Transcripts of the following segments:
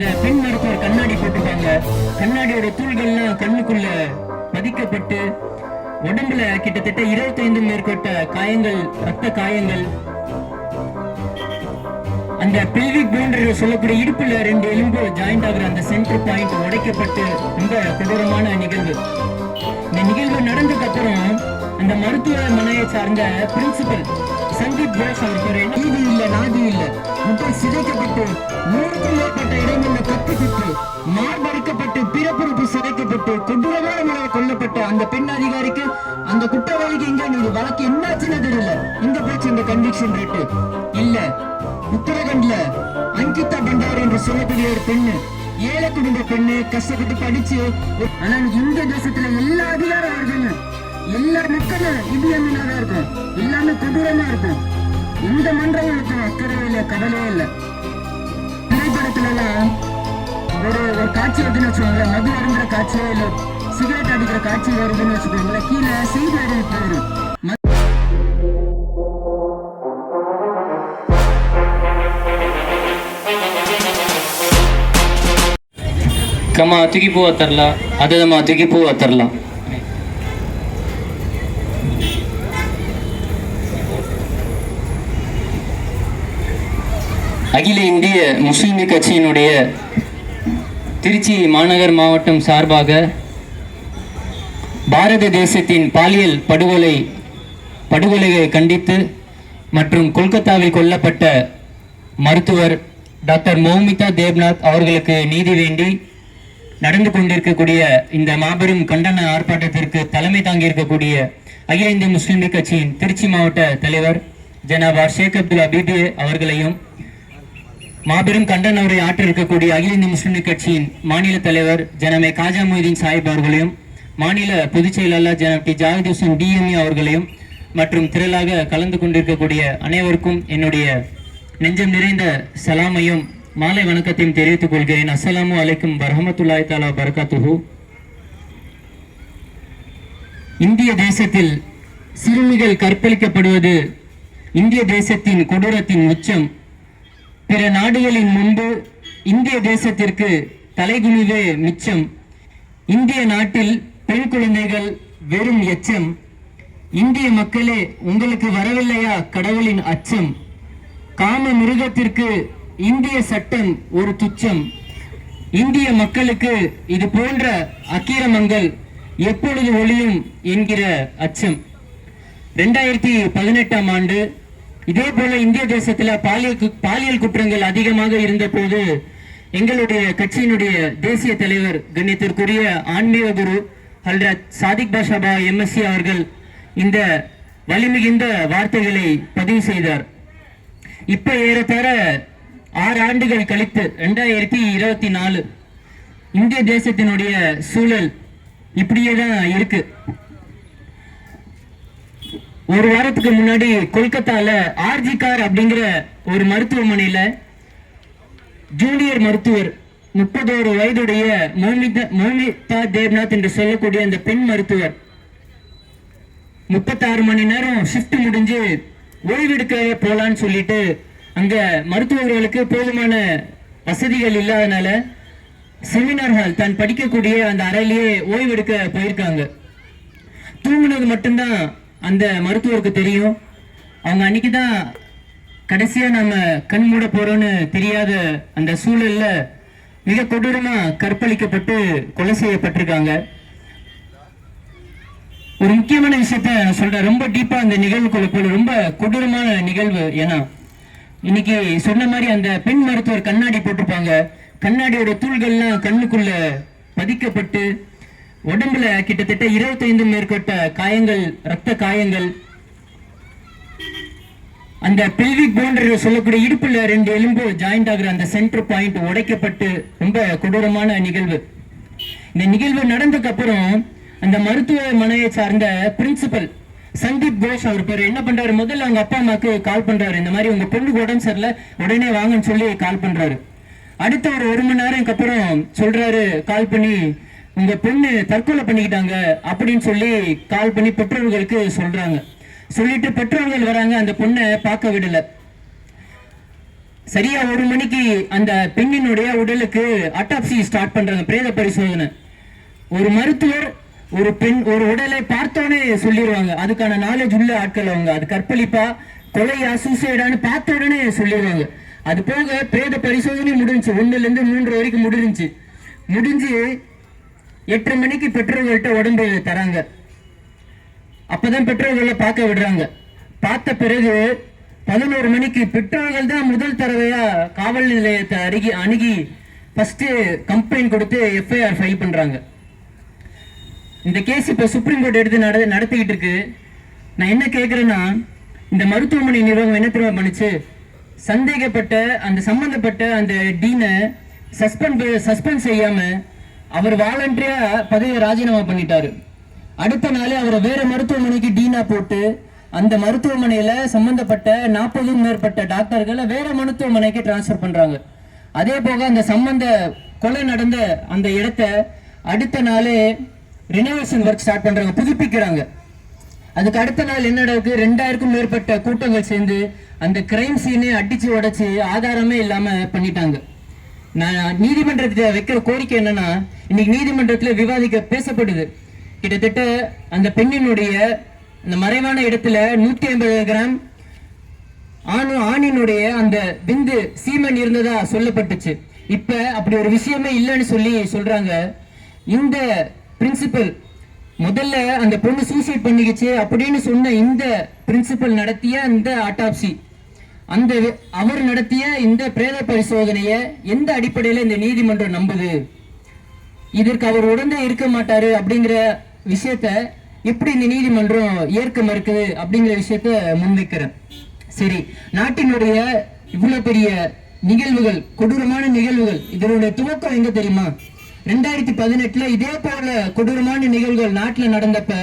பெண் மருத்துவர் கண்ணாடி போட்டிருக்காங்க கண்ணாடியோட தூள்கள்லாம் கண்ணுக்குள்ள பதிக்கப்பட்டு உடம்புல கிட்டத்தட்ட 25 மேற்பட்ட காயங்கள் ரத்த காயங்கள். அந்த பெல்விக் போன்ற சொல்லக்கூடிய இடுப்புல ரெண்டு எலும்பு ஜாயிண்ட் ஆகிற அந்த சென்டர் பாயிண்ட் உடைக்கப்பட்டு ரொம்ப கொடூரமான நிகழ்வு. இந்த நிகழ்வு நடந்ததுக்கு அப்புறம் அந்த மருத்துவமனையை சார்ந்த பிரின்சிபல் சந்தீப் கோஷ் அவர் பேரு நீதி இல்ல நாதி இல்லை. முட்டை சிதைக்கப்பட்டு சிதைக்கப்பட்டு கொடூரமான முறையில் கொல்லப்பட்ட அந்த பெண் அதிகாரிக்கு அந்த குற்றவாளிக்கு எங்க நீங்க வழக்கு என்னாச்சுன்னு தெரியல. இந்த போச்சு இந்த கன்விக்ஷன் ரேட்டு இல்ல உத்தரகண்ட்ல அங்கிதா பண்டார் என்று சொல்லக்கூடிய ஒரு பெண்ணு ஏழை குடும்ப பெண்ணு கஷ்டப்பட்டு படிச்சு ஆனா இந்த தேசத்துல எல்லா அதிகாரம் வருதுங்க எல்லா மக்களும் இடியமினா இருக்கும். எல்லாமே கொடூரமா இருக்கும். எந்த மன்றங்களுக்கும் அக்கறையே இல்லை கடலே இல்லை. திரைப்படத்துல எல்லாம் ஒரு ஒரு காட்சி வருதுன்னு வச்சுக்கோங்களேன். மது அருந்துற காட்சியோ இல்லை சிகரெட் அடிக்கிற காட்சி வருதுன்னு வச்சுக்கோங்களேன். கீழே செய்தி அறிவிப்பு வரும் கம்மா தூக்கி பூவை தரலாம் அதுதம்மா தூக்கி பூவை தரலாம் அகில இந்திய முஸ்லிம் கட்சியினுடைய திருச்சி மாநகர் மாவட்டம் சார்பாக பாரத தேசத்தின் பாலியல் படுகொலை படுகொலையை கண்டித்து மற்றும் கொல்கத்தாவில் கொல்லப்பட்ட மருத்துவர் டாக்டர் மௌமிதா தேவ்நாத் அவர்களுக்கு நீதி வேண்டி நடந்து கொண்டிருக்கக்கூடிய இந்த மாபெரும் கண்டன ஆர்ப்பாட்டத்திற்கு தலைமை தாங்கியிருக்கக்கூடிய அகில இந்திய முஸ்லிம் கட்சியின் திருச்சி மாவட்ட தலைவர் ஜனாபா ஷேக் அப்துல்லா பிபிஏ அவர்களையும் மாபெரும் கண்டன உரை ஆற்றிருக்கக்கூடிய அகில இந்திய முஸ்லிம் கட்சியின் மாநில தலைவர் ஜனமே காஜா மொய்தீன் சாஹிப் அவர்களையும் மாநில பொதுச் செயலாளர் ஜனப் டி. ஜாகித் ஹுசன் டிஎம்ஏ அவர்களையும் மற்றும் திரளாக கலந்து கொண்டிருக்கக்கூடிய அனைவருக்கும் என்னுடைய நெஞ்சம் நிறைந்த சலாமையும் மாலை வணக்கத்தையும் தெரிவித்துக் கொள்கிறேன். அஸ்ஸலாமு அலைக்கும் வரஹமத்துல்லாஹி தாலா பரகாத்துஹு இந்திய தேசத்தில் சிறுமிகள் கற்பழிக்கப்படுவது இந்திய தேசத்தின் கொடூரத்தின் உச்சம். பிற நாடுகளின் முன்பு இந்திய தேசத்திற்கு தலைகுனிவே மிச்சம். இந்திய நாட்டில் பெண் குழந்தைகள் வெறும் எச்சம். இந்திய மக்களே உங்களுக்கு வரவில்லையா கடவுளின் அச்சம்? காம மிருகத்திற்கு இந்திய சட்டம் ஒரு துச்சம். இந்திய மக்களுக்கு இது போன்ற அக்கிரமங்கள் எப்பொழுது ஒளியும் என்கிற அச்சம். ரெண்டாயிரத்தி பதினெட்டாம் ஆண்டு இதே போல இந்திய தேசத்துல பாலியல் கு- பாலியல் குற்றங்கள் அதிகமாக இருந்த போது எங்களுடைய கட்சியினுடைய தேசிய தலைவர் கண்ணியத்திற்குரிய ஆன்மீக குரு ஹல்ரத் சாதிக் பாஷாபா எம்எஸ்சி அவர்கள் இந்த வலிமிகுந்த வார்த்தைகளை பதிவு செய்தார். இப்ப ஏறத்தாழ ஆறு ஆண்டுகள் கழித்து ரெண்டாயிரத்தி இருபத்தி நாலு இந்திய தேசத்தினுடைய சூழல் இப்படியே தான் இருக்கு. ஒரு வாரத்துக்கு முன்னாடி கொல்கத்தால ஆர்ஜி கார் அப்படிங்கிற ஒரு மருத்துவமனையில ஜூனியர் மருத்துவர் முப்பதோரு வயதுடைய மௌமிதா மோமிதா தேவ்நாத் என்று சொல்லக்கூடிய அந்த பெண் மருத்துவர் முப்பத்தாறு மணி நேரம் ஷிஃப்ட் முடிஞ்சு ஓய்வெடுக்க போலான்னு சொல்லிட்டு அங்க மருத்துவர்களுக்கு போதுமான வசதிகள் இல்லாதனால செமினார் ஹால் தான் படிக்கக்கூடிய அந்த அறையிலேயே ஓய்வெடுக்க போயிருக்காங்க. தூங்குனது மட்டும்தான் அந்த மருத்துவருக்கு தெரியும். அவங்க அன்னைக்கு தான் கடைசியாக நம்ம கண் மூட போகிறோன்னு தெரியாத அந்த சூழல்ல மிக கொடூரமாக கற்பழிக்கப்பட்டு கொலை செய்யப்பட்டிருக்காங்க. ஒரு முக்கியமான விஷயத்த நான் சொல்கிறேன் ரொம்ப டீப்பாக அந்த நிகழ்வுக்குள்ள போல ரொம்ப கொடூரமான நிகழ்வு ஏன்னா இன்னைக்கு சொன்ன மாதிரி அந்த பெண் மருத்துவர் கண்ணாடி போட்டிருப்பாங்க. கண்ணாடியோட தூள்கள்லாம் கண்ணுக்குள்ள பதிக்கப்பட்டு உடம்புல கிட்டத்தட்ட 25 மேற்பட்ட காயங்கள் ரத்த காயங்கள். அந்த பெல்விக் போன்ற சொல்லக்கூடிய இடுப்புல ரெண்டு எலும்பு ஜாயிண்ட் ஆகுற அந்த சென்டர் பாயிண்ட் உடைக்கப்பட்டு ரொம்ப கொடூரமான நிகழ்வு. இந்த நிகழ்வு நடந்ததுக்கு அப்புறம் அந்த மருத்துவமனையை சார்ந்த பிரின்சிபல் சந்தீப் கோஷ் அவர் பேர். என்ன பண்றாரு? முதல்ல அவங்க அப்பா அம்மாக்கு கால் பண்றாரு. இந்த மாதிரி உங்க பொண்ணுக்கு உடம்பு சரியில்லை உடனே வாங்கன்னு சொல்லி கால் பண்றாரு. அடுத்த ஒரு ஒரு மணி நேரம் அப்புறம் சொல்றாரு கால் பண்ணி உங்க பொண்ணு தற்கொலை பண்ணிக்கிட்டாங்க அப்படின்னு சொல்லி கால் பண்ணி பெற்றோர்களுக்கு சொல்றாங்க. சொல்லிட்டு பெற்றோர்கள் வராங்க அந்த பொண்ணை பார்க்க விடல. சரியா ஒரு மணிக்கு அந்த பெண்ணினுடைய உடலுக்கு அட்டாப்சி ஸ்டார்ட் பண்றாங்க பிரேத பரிசோதனை. ஒரு மருத்துவர் ஒரு பெண் ஒரு உடலை பார்த்தோன்னே சொல்லிடுவாங்க. அதுக்கான நாலேஜ் உள்ள ஆட்கள் அவங்க. அது கற்பழிப்பா கொலையா சூசைடான்னு பார்த்த உடனே சொல்லிடுவாங்க. அது போக பிரேத பரிசோதனை முடிஞ்சுச்சு. ஒன்னுல இருந்து மூன்று வரைக்கும் முடிஞ்சு முடிஞ்சு எட்டு மணிக்கு பெற்றோர்கள்ட்ட உடம்பு தராங்க. அப்பதான் பெற்றோர்களை பார்க்க விடுறாங்க. பார்த்த பிறகு பதினோரு மணிக்கு பெற்றோர்கள் தான் முதல் தடவையா காவல் நிலையத்தை அருகி அணுகி ஃபர்ஸ்ட் கம்ப்ளைண்ட் கொடுத்து எஃப்ஐஆர் ஃபைல் பண்றாங்க. இந்த கேஸ் இப்ப சுப்ரீம் கோர்ட் எடுத்து நட நடத்திக்கிட்டு இருக்கு. நான் என்ன கேட்குறேன்னா இந்த மருத்துவமனை நிர்வாகம் என்ன திரும்ப பண்ணுச்சு? சந்தேகப்பட்ட அந்த சம்பந்தப்பட்ட அந்த டீனை சஸ்பெண்ட் சஸ்பெண்ட் செய்யாமல் அவர் வாலண்டியா பதவியை ராஜினாமா பண்ணிட்டாரு. அடுத்த நாளே அவரை வேற மருத்துவமனைக்கு டீனா போட்டு அந்த மருத்துவமனையில சம்பந்தப்பட்ட நாற்பதுக்கும் மேற்பட்ட டாக்டர்களை வேற மருத்துவமனைக்கு டிரான்ஸ்ஃபர் பண்றாங்க. அதே போக அந்த சம்பந்த கொலை நடந்த அந்த இடத்த அடுத்த நாளே ரினோவேஷன் ஒர்க் ஸ்டார்ட் பண்றாங்க புதுப்பிக்கிறாங்க. அதுக்கு அடுத்த நாள் என்ன நடக்கு ரெண்டாயிரக்கும் மேற்பட்ட கூட்டங்கள் சேர்ந்து அந்த கிரைம் சீனே அடிச்சு உடைச்சு ஆதாரமே இல்லாம பண்ணிட்டாங்க. நான் நீதிமன்றத்தில் வைக்கிற கோரிக்கை என்னன்னா இன்னைக்கு நீதிமன்றத்தில் விவாதிக்க பேசப்படுது. கிட்டத்தட்ட அந்த பெண்ணினுடைய அந்த மறைவான இடத்துல நூத்தி ஐம்பது கிராம் ஆணு ஆணினுடைய அந்த விந்து சீமன் இருந்ததா சொல்லப்பட்டுச்சு. இப்ப அப்படி ஒரு விஷயமே இல்லைன்னு சொல்லி சொல்றாங்க. இந்த பிரின்சிபல் முதல்ல அந்த பொண்ணு சூசைட் பண்ணிக்கிச்சு அப்படின்னு சொன்ன இந்த பிரின்சிபல் நடத்திய இந்த ஆட்டாப்சி. அந்த அவர் நடத்திய இந்த பிரேத பரிசோதனையை எந்த அடிப்படையில இந்த நீதிமன்றம் நம்புது? இதற்கு அவர் உடனே இருக்க மாட்டாரு அப்படிங்கிற விஷயத்த எப்படி இந்த நீதிமன்றம் ஏற்க மறுக்குது அப்படிங்கிற விஷயத்த முன்வைக்கிறேன். சரி நாட்டினுடைய இவ்வளவு பெரிய நிகழ்வுகள் கொடூரமான நிகழ்வுகள் இதனுடைய துவக்கம் எங்க தெரியுமா? ரெண்டாயிரத்தி பதினெட்டுல இதே போல கொடூரமான நிகழ்வுகள் நாட்டுல நடந்தப்ப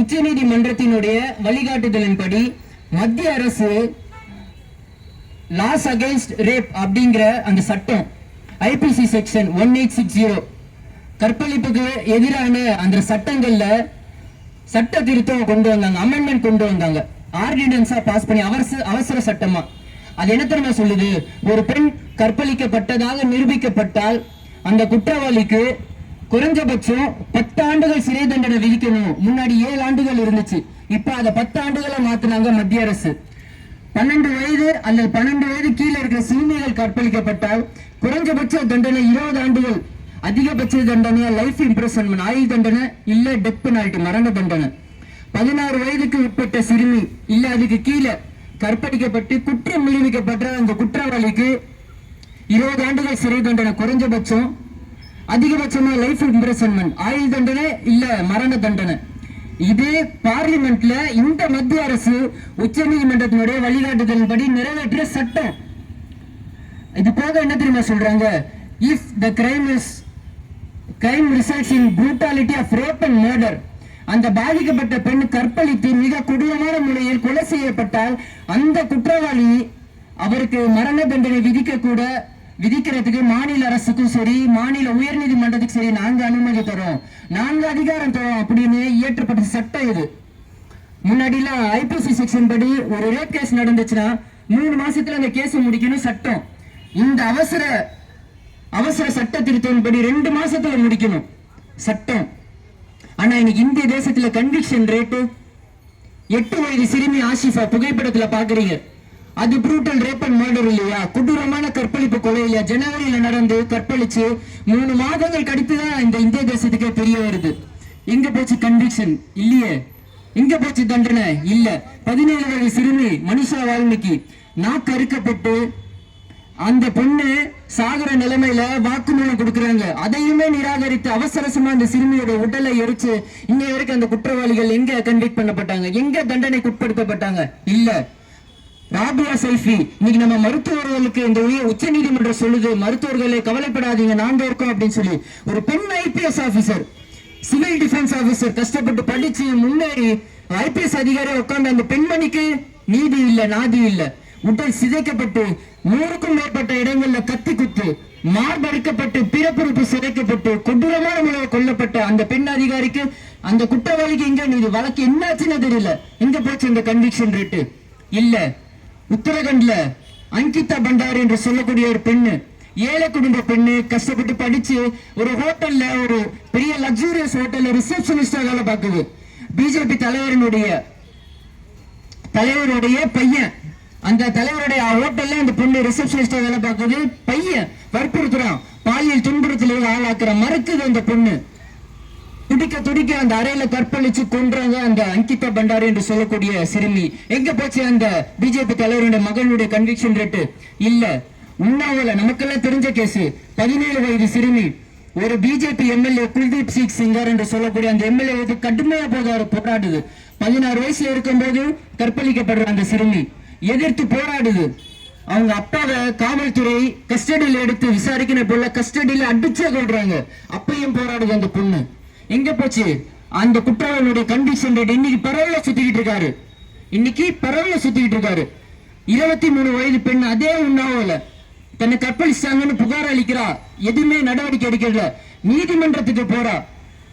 உச்ச நீதிமன்றத்தினுடைய வழிகாட்டுதலின்படி மத்திய அரசு லாஸ் அகைன்ஸ்ட் ரேப் அப்படிங்கிற அந்த சட்டம் IPC section one eight six zero கற்பழிப்புக்கு எதிரான அந்த சட்டங்கள்ல சட்ட திருத்தம் கொண்டு வந்தாங்க அமெண்ட்மெண்ட் கொண்டு வந்தாங்க. ஆர்டினன்ஸா பாஸ் பண்ணி அவசர அவசர சட்டமா. அது என்ன தெரியுமா சொல்லுது? ஒரு பெண் கற்பழிக்கப்பட்டதாக நிரூபிக்கப்பட்டால் அந்த குற்றவாளிக்கு குறைஞ்சபட்சம் பத்து ஆண்டுகள் சிறை தண்டனை விதிக்கணும். முன்னாடி ஏழு ஆண்டுகள் இருந்துச்சு. இப்ப அதை பத்து ஆண்டுகளை மாத்துனாங்க மத்திய அரசு. பன்னெண்டு வயது அல்லது பன்னெண்டு வயது கீழே இருக்கிற சிறுமிகள் கற்பழிக்கப்பட்டால் குறைஞ்சபட்ச தண்டனை இருபது ஆண்டுகள் அதிகபட்ச தண்டனையா லைஃப் இம்ப்ரெசன்மெண்ட் ஆயுள் தண்டனை இல்ல டெத் பெனால்டி மரண தண்டனை. பதினாறு வயதுக்கு உட்பட்ட சிறுமி இல்ல அதுக்கு கீழே கற்பழிக்கப்பட்டு குற்றம் விளைவிக்கப்பட்ட அந்த குற்றவாளிக்கு இருபது ஆண்டுகள் சிறை தண்டனை குறைஞ்சபட்சம் அதிகபட்சமா லைஃப் இம்ப்ரெஷன்மெண்ட் ஆயுள் தண்டனை இல்ல மரண தண்டனை. இதே பார்லிமெண்ட்ல இந்த மத்திய அரசு உச்ச நீதிமன்றத்தினுடைய வழிகாட்டுதலின்படி நிறைவேற்றிய சட்டம். இது போக என்ன தெரியுமா சொல்றாங்க? If the crime is crime results in brutality of rape and murder அந்த பாதிக்கப்பட்ட பெண் கற்பழித்து மிக கொடூரமான முறையில் கொலை செய்யப்பட்டால் அந்த குற்றவாளி அவருக்கு மரண தண்டனை விதிக்க கூட விதிக்கிறதுக்கு மாநில அரசுக்கும் சரி மாநில உயர்நீதிமன்றத்துக்கும் சரி நாங்க அனுமதி தரோம். நாங்க அதிகாரம் தரோம் அப்படின்னு இயற்றப்பட்ட சட்டம் இது. முன்னாடிலாம் ஐபிசி செக்ஷன் படி ஒரு ரேப் கேஸ் நடந்துச்சுன்னா மூணு மாசத்துல அந்த கேஸ் முடிக்கணும் சட்டம். இந்த அவசர அவசர சட்ட திருத்தத்தின்படி ரெண்டு மாசத்துல முடிக்கணும் சட்டம். ஆனா இன்னைக்கு இந்திய தேசத்துல கன்விக்ஷன் ரேட்டு எட்டு வயது சிறுமி ஆஷிஃபா புகைப்படத்துல பாக்குறீங்க. அது ப்ரூட்டல் ரேப் அண்ட் மர்டர் இல்லையா? கொடூரமான கற்பழிப்பு கொலை இல்லையா ஜனவரியில நடந்து கற்பழிச்சு மூணு மாதங்கள் கடித்து தான் இந்த இந்திய தேசத்துக்கே தெரிய வருது. எங்க போச்சு கன்விக்ஷன் இல்லையே. எங்க போச்சு தண்டனை? இல்ல. பதினேழு வயது சிறுமி மனுஷா வால்மீகி நாக்கு அறுக்கப்பட்டு அந்த பொண்ணு சாகுற நிலைமையில வாக்குமூலம் கொடுக்கறாங்க. அதையுமே நிராகரித்து அவசரசமா அந்த சிறுமியோட உடலை எரிச்சு இன்ன வரைக்கும் அந்த குற்றவாளிகள் எங்க கன்விக்ட் பண்ணப்பட்டாங்க? எங்க தண்டனைக்கு உட்படுத்தப்பட்டாங்க? இல்ல. ராபியா செல்ஃபி இன்னைக்கு நம்ம மருத்துவர்களுக்கு இந்த உயர் உச்ச நீதிமன்றம் சொல்லுது மருத்துவர்களே கவலைப்படாதீங்க நாங்க இருக்கோம் அப்படின்னு சொல்லி. ஒரு பெண் IPS officer civil defence officer கஷ்டப்பட்டு படிச்சு முன்னேறி ஐபிஎஸ் அதிகாரி உட்கார்ந்து அந்த பெண்மணிக்கு நீதி இல்ல நாதி இல்ல. உடல் சிதைக்கப்பட்டு நூறுக்கும் மேற்பட்ட இடங்கள்ல கத்தி குத்து மார்படிக்கப்பட்டு பிறப்புறுப்பு சிதைக்கப்பட்டு கொடூரமான முறையில் கொல்லப்பட்ட அந்த பெண் அதிகாரிக்கு அந்த குற்றவாளிக்கு எங்க நீதி? வழக்கு என்னாச்சுன்னு தெரியல. எங்க போச்சு இந்த கன்விக்ஷன் ரேட்டு இல்ல. உத்தரகண்ட்ல அங்கிதா பண்டாரி என்று சொல்லக்கூடிய ஒரு பெண்ணு ஏழை குடும்ப பெண்ணு கஷ்டப்பட்டு படிச்சு ஒரு ஹோட்டல்ல ஒரு பெரிய லக்ஸூரியஸ் ஹோட்டல்ல ரிசப்ஷனிஸ்டா வேலை பார்க்குது. பிஜேபி தலைவரினுடைய தலைவருடைய பையன். அந்த தலைவருடைய ஹோட்டல்ல அந்த பொண்ணு ரிசப்ஷனிஸ்டா வேலை பார்க்குது. பையன் வற்புறுத்துறான். பாலியல் துன்புறுத்தலுக்கு ஆளாக்குற மறுக்குது அந்த பொண்ணு. துடிக்க துடிக்க அந்த அறையில கற்பழிச்சு கொன்றாங்க அந்த அங்கிதா பண்டாரி என்று சொல்லக்கூடிய சிறுமி. எங்க போச்சு அந்த பிஜேபி தலைவருடைய மகளுடைய கன்விக்ஷன் ரேட்டு இல்ல. உண்ணாவில நமக்கெல்லாம் தெரிஞ்ச கேஸ் பதினேழு வயது சிறுமி. ஒரு பிஜேபி எம்எல்ஏ குல்தீப் சிங் சிங்கர் என்று சொல்லக்கூடிய அந்த எம்எல்ஏ வந்து கடுமையா போதாரு போராடுது. பதினாறு வயசுல இருக்கும்போது கற்பழிக்கப்படுற அந்த சிறுமி. எதிர்த்து போராடுது. அவங்க அப்பாவை காவல்துறை கஸ்டடியில எடுத்து விசாரிக்கிற போல கஸ்டடியில அடிச்சே கொள்றாங்க அப்பையும் போராடுது அந்த பொண்ணு. எங்க போச்சு? அந்த குற்றவாளியுடைய கண்டிஷன் ரேட் இன்னைக்கு பரவல சுத்திக்கிட்டு இருக்காரு. இன்னைக்கு பரவல சுத்திக்கிட்டு இருக்காரு. இருபத்தி மூணு வயது பெண் அதே உண்ணாவில தன்னை கற்பழிச்சாங்கன்னு புகார் அளிக்கிறா. எதுவுமே நடவடிக்கை எடுக்கல. நீதிமன்றத்துக்கு போறா.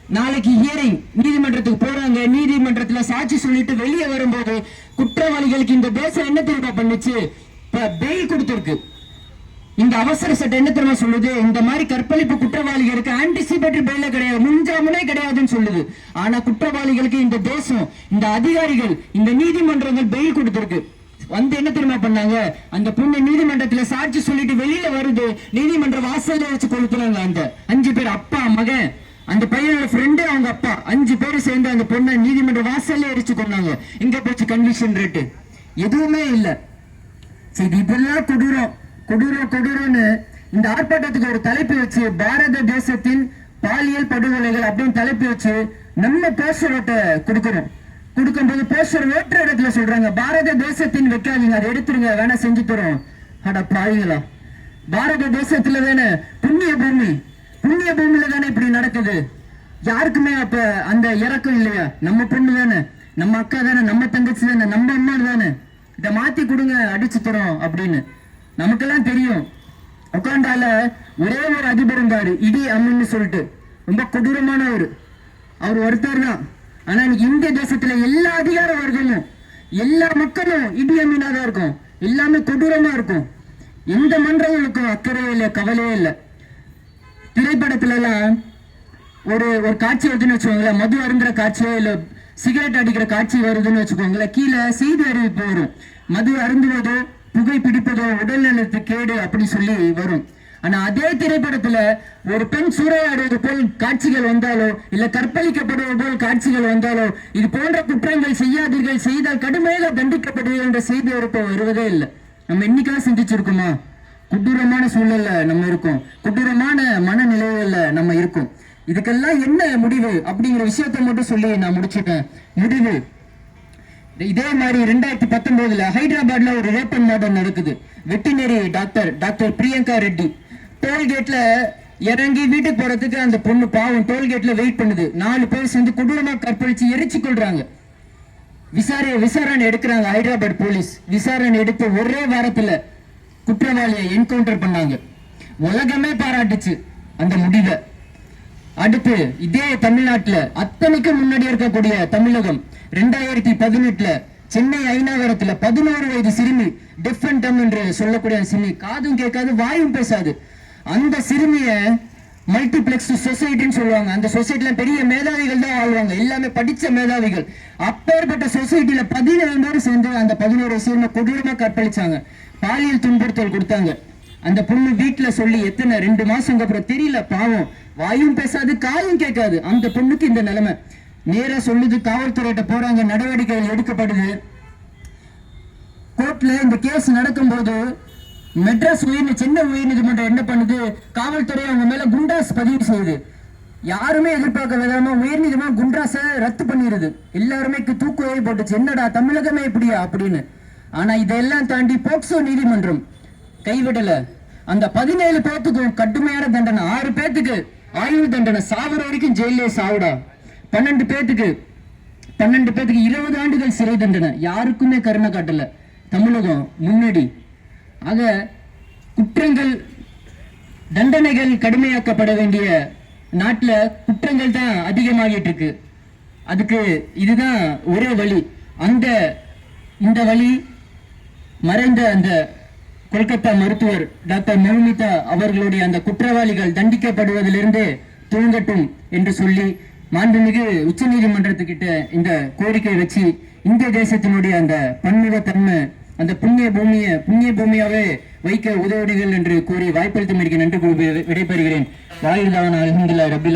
நாளைக்கு ஹியரிங் நீதிமன்றத்துக்கு போறாங்க. நீதிமன்றத்துல சாட்சி சொல்லிட்டு வெளியே வரும்போது குற்றவாளிகளுக்கு இந்த தேசம் என்ன தெரியுமா பண்ணுச்சு? பெயில் கொடுத்துருக்கு. இந்த அவசர சட்டம் என்ன தெரியுமா சொல்லுது? இந்த மாதிரி கற்பழிப்பு குற்றவாளிகளுக்கு ஆன்டிசிபேட்டரி பெயில கிடையாது. முன்ஜாமனே கிடையாதுன்னு சொல்லுது. ஆனா குற்றவாளிகளுக்கு இந்த தேசம் இந்த அதிகாரிகள் இந்த நீதிமன்றங்கள் பெயில் கொடுத்திருக்கு. வந்து என்ன தெரியுமா பண்ணாங்க? அந்த பொண்ணு நீதிமன்றத்துல சாட்சி சொல்லிட்டு வெளியில வருது. நீதிமன்ற வாசல்ல வச்சு கொளுத்துறாங்க அந்த அஞ்சு பேர் அப்பா மகன். அந்த பையனோட ஃப்ரெண்டு அவங்க அப்பா. அஞ்சு பேர் சேர்ந்து அந்த பொண்ணை நீதிமன்ற வாசல்ல எரிச்சு கொண்டாங்க இங்க போச்சு கன்விஷன் ரேட்டு எதுவுமே இல்லை. சரி இதெல்லாம் கொடூரம். கொடூரம் கொடூரம்னு இந்த ஆர்ப்பாட்டத்துக்கு ஒரு தலைப்பு வச்சு பாரத தேசத்தின் பாலியல் படுகொலைகள் அப்படின்னு தலைப்பு வச்சு நம்ம போஸ்டர் ஓட்டை கொடுக்கணும். கொடுக்கும்போது போஸ்டர் ஓட்டுற இடத்துல சொல்றாங்க பாரத தேசத்தின் வைக்காதீங்க அதை எடுத்துருங்க வேணா செஞ்சு தரோம். அட பாவிங்களா பாரத தேசத்துல தானே புண்ணிய பூமி புண்ணிய பூமியில தானே இப்படி நடக்குது. யாருக்குமே அப்ப அந்த இறக்கம் இல்லையா? நம்ம பொண்ணு தானே நம்ம அக்கா தானே நம்ம தங்கச்சி தானே நம்ம அம்மா தானே. இதை மாத்தி கொடுங்க அடிச்சு தரோம் அப்படின்னு. நமக்கெல்லாம் தெரியும். உட்காண்டால ஒரே ஒரு அதிபர் இருந்தாரு. இடி அம்மன்னு சொல்லிட்டு. ரொம்ப கொடூரமானவர். அவர் ஒருத்தர் தான். ஆனா இன்னைக்கு இந்திய தேசத்துல எல்லா அதிகார வர்க்கமும் எல்லா மக்களும் இடி அம்மினா தான் இருக்கும். எல்லாமே கொடூரமா இருக்கும். எந்த மன்றங்களுக்கும் அக்கறையே இல்லை கவலையே இல்லை. திரைப்படத்துல எல்லாம் ஒரு ஒரு காட்சி வருதுன்னு வச்சுக்கோங்களேன். மது அருந்துற காட்சியோ இல்ல சிகரெட் அடிக்கிற காட்சி வருதுன்னு வச்சுக்கோங்களேன். கீழே செய்தி அறிவிப்பு வரும். மது அருந்துவதோ புகை பிடிப்பதோ உடல் நலத்து கேடு அப்படின்னு சொல்லி வரும். ஆனா அதே திரைப்படத்துல ஒரு பெண் சூறையாடுவது போல் காட்சிகள் வந்தாலோ இல்ல கற்பழிக்கப்படுவது போல் காட்சிகள் வந்தாலோ இது போன்ற குற்றங்கள் செய்யாதீர்கள் செய்தால் கடுமையாக தண்டிக்கப்படுவீர்கள் என்ற செய்தி இப்போ வருவதே இல்லை. நம்ம என்னைக்கெல்லாம் சிந்திச்சிருக்குமா? கொடூரமான சூழல்ல நம்ம இருக்கோம். கொடூரமான மனநிலைகள்ல நம்ம இருக்கோம். இதுக்கெல்லாம் என்ன முடிவு? அப்படிங்கிற விஷயத்த மட்டும் சொல்லி நான் முடிச்சுட்டேன் முடிவு. இதே மாதிரி ரெண்டாயிரத்தி பத்தொன்பதுல ஹைதராபாத்ல ஒரு ரேப்பன் மர்டர் நடக்குது. Veterinary doctor doctor Priyanka Reddy. டோல்கேட்ல இறங்கி வீட்டுக்கு போறதுக்கு அந்த பொண்ணு பாவம் டோல்கேட்ல வெயிட் பண்ணுது. நாலு பேர் சேர்ந்து கொடூரமா கற்பழிச்சு எரிச்சு கொள்றாங்க விசாரணை விசாரணை எடுக்கிறாங்க ஹைதராபாத் போலீஸ். விசாரணை எடுத்து ஒரே வாரத்துல குற்றவாளியை என்கவுண்டர் பண்ணாங்க. உலகமே பாராட்டுச்சு அந்த முடிவை. அடுத்து இதே தமிழ்நாட்டுல அத்தனைக்கு முன்னாடி இருக்கக்கூடிய தமிழகம் ரெண்டாயிரத்தி பதினெட்டுல சென்னை ஐநாவரத்துல பதினோரு வயது சிறுமி டிஃபரண்ட் என்று சொல்லக்கூடிய சிறுமி. காதும் கேட்காது வாயும் பேசாது. அந்த சிறுமிய மல்டிபிளெக்ஸ் சொசைட்டின்னு சொல்லுவாங்க. அந்த சொசைட்டில பெரிய மேதாவிகள் தான் வாழ்வாங்க. எல்லாமே படிச்ச மேதாவிகள். அப்பேற்பட்ட சொசைட்டில பதினேழு பேர் சேர்ந்து அந்த பதினோரு சிறுமி கொடூரமா கற்பழிச்சாங்க. பாலியல் துன்புறுத்தல் கொடுத்தாங்க. அந்த பொண்ணு வீட்டுல சொல்லி எத்தனை ரெண்டு மாசம் அப்புறம் தெரியல பாவம். வாயும் பேசாது காயும் கேட்காது. அந்த பொண்ணுக்கு இந்த நிலைமை. நேரா சொல்லுது காவல்துறையிட்ட போறாங்க நடவடிக்கைகள் எடுக்கப்படுது. கோர்ட்ல இந்த கேஸ் நடக்கும்போது மெட்ராஸ் உயர் சென்னை உயர்நீதிமன்றம் என்ன பண்ணுது? காவல்துறை அவங்க மேல குண்டாஸ் பதிவு செய்யுது. யாருமே எதிர்பார்க்க விதமா உயர்நீதிமன்றம் குண்டாஸை ரத்து பண்ணிடுது எல்லாருமே கு- தூக்குவே போட்டுச்சு. என்னடா தமிழகமே இப்படியா? அப்படின்னு. ஆனா இதெல்லாம் தாண்டி போக்சோ நீதிமன்றம் கைவிடல. அந்த பதினேழு பேத்துக்கும் கடுமையான தண்டனை. ஆறு பேத்துக்கு ஆயுள் தண்டனை. சாவர வரைக்கும் ஜெயிலே சாவுடா. பன்னெண்டு பேத்துக்கு பன்னெண்டு பேத்துக்கு இருபது ஆண்டுகள் சிறை தண்டனை. யாருக்குமே கருணை காட்டல. தமிழகம் முன்னாடி. ஆக குற்றங்கள் தண்டனைகள் கடுமையாக்கப்பட வேண்டிய நாட்டுல குற்றங்கள் தான் அதிகமாகிட்டு இருக்கு. அதுக்கு இதுதான் ஒரே வழி. அந்த இந்த வழி மறைந்த அந்த கொல்கத்தா மருத்துவர் டாக்டர் மௌமிதா அவர்களுடைய அந்த குற்றவாளிகள் தண்டிக்கப்படுவதிலிருந்து துவங்கட்டும் என்று சொல்லி மாண்புமிகு உச்சநீதிமன்றத்துக்கிட்ட இந்த கோரிக்கை வச்சு இந்திய தேசத்தினுடைய அந்த பன்முகத்தன்மை அந்த புண்ணிய பூமியை புண்ணிய பூமியாவே வைக்க உதவுடுகள் என்று கூறி வாய்ப்பளித்தமைக்கு நன்றி கூறி விடைபெறுகிறேன். வாயில்தான் அலமதுல்லா ரபில்லா